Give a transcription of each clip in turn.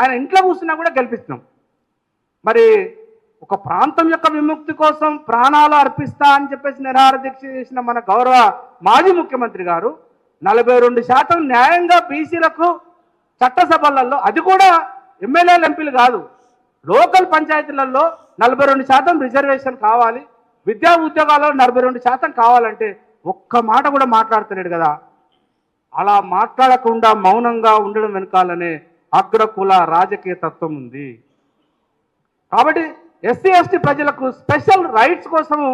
ఆయన ఇంట్లో కూర్చున్నా కూడా గెలిపిస్తున్నాం. మరి ఒక ప్రాంతం యొక్క విముక్తి కోసం ప్రాణాలు అర్పిస్తా అని చెప్పేసి నిరాహార దీక్ష చేసిన మన గౌరవ మాజీ ముఖ్యమంత్రి గారు నలభై రెండు శాతం న్యాయంగా బీసీలకు చట్టసభలలో అది కూడా ఎమ్మెల్యేలు ఎంపీలు కాదు. లోకల్ పంచాయతీలలో నలభై రెండు శాతం రిజర్వేషన్ కావాలి. విద్యా ఉద్యోగాల్లో నలభై రెండు శాతం కావాలంటే ఒక్క మాట కూడా మాట్లాడుతున్నాడు కదా. అలా మాట్లాడకుండా మౌనంగా ఉండడం వెనకాలనే అగ్రకుల రాజకీయ తత్వం ఉంది. కాబట్టి ఎస్సీ ఎస్టీ ప్రజలకు స్పెషల్ రైట్స్ కోసము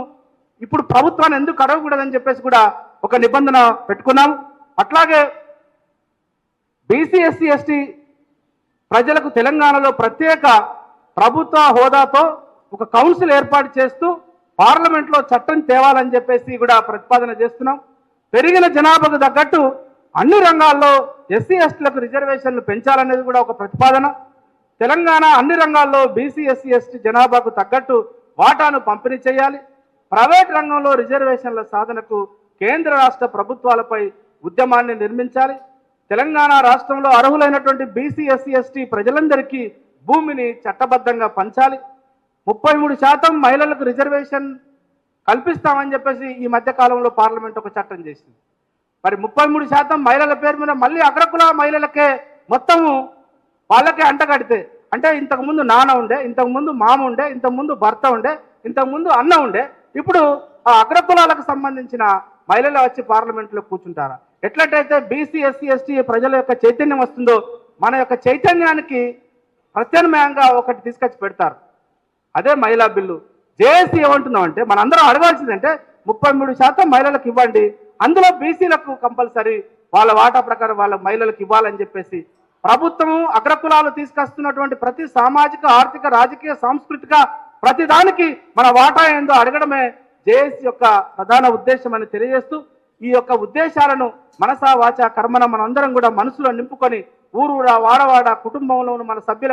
ఇప్పుడు ప్రభుత్వాన్ని ఎందుకు అడగకూడదని చెప్పేసి కూడా ఒక నిబంధన పెట్టుకున్నాం. అట్లాగే బీసీ ఎస్సీ ఎస్టీ ప్రజలకు తెలంగాణలో ప్రత్యేక ప్రభుత్వ హోదాతో ఒక కౌన్సిల్ ఏర్పాటు చేస్తూ పార్లమెంట్లో చట్టం తేవాలని చెప్పేసి కూడా ప్రతిపాదన చేస్తున్నాం. పెరిగిన జనాభాకు తగ్గట్టు అన్ని రంగాల్లో ఎస్సీ ఎస్టీలకు రిజర్వేషన్లు పెంచాలనేది కూడా ఒక ప్రతిపాదన. తెలంగాణ అన్ని రంగాల్లో బీసీ ఎస్సీ ఎస్టీ జనాభాకు తగ్గట్టు వాటాను పంపిణీ చేయాలి. ప్రైవేట్ రంగంలో రిజర్వేషన్ల సాధనకు కేంద్ర రాష్ట్ర ప్రభుత్వాలపై ఉద్యమాన్ని నిర్మించాలి. తెలంగాణ రాష్ట్రంలో అర్హులైనటువంటి బీసీ ఎస్సీ ఎస్టీ ప్రజలందరికీ భూమిని చట్టబద్ధంగా పంచాలి. ముప్పై మూడు శాతం మహిళలకు రిజర్వేషన్ కల్పిస్తామని చెప్పేసి ఈ మధ్య కాలంలో పార్లమెంట్ ఒక చట్టం చేసింది. మరి ముప్పై మూడు శాతం మహిళల పేరు మీద మళ్ళీ అగ్రకుల మహిళలకే మొత్తము వాళ్ళకే అంటగడితే అంటే ఇంతకుముందు నాన్న ఉండే ఇంతకు ముందు మామ ఉండే ఇంతకుముందు భర్త ఉండే ఇంతకు ముందు అన్న ఉండే ఇప్పుడు ఆ అగ్రకులాలకు సంబంధించిన మహిళలు వచ్చి పార్లమెంట్లో కూర్చుంటారా? ఎట్లట్టయితే బీసీ ఎస్సీ ఎస్టీ ప్రజల యొక్క చైతన్యం వస్తుందో మన యొక్క చైతన్యానికి ప్రత్యామ్నాయంగా ఒకటి తీసుకొచ్చి పెడతారు. అదే మహిళా బిల్లు. జేఏసీ ఏమంటున్నాం అంటే మనందరం అడగాల్సిందంటే ముప్పై మూడు శాతం మహిళలకు ఇవ్వండి అందులో బీసీలకు కంపల్సరీ వాళ్ళ వాటా ప్రకారం వాళ్ళ మహిళలకు ఇవ్వాలని చెప్పేసి ప్రభుత్వము అగ్రకులాలు తీసుకొస్తున్నటువంటి ప్రతి సామాజిక ఆర్థిక రాజకీయ సాంస్కృతిక ప్రతి దానికి మన వాటా ఏందో అడగడమే జేఏసీ యొక్క ప్రధాన ఉద్దేశం అని తెలియజేస్తూ ఈ యొక్క ఉద్దేశాలను మనసా వాచ కర్మన మనందరం కూడా మనసులో నింపుకొని ఊరూరా వాడవాడ కుటుంబంలోను మన సభ్యుల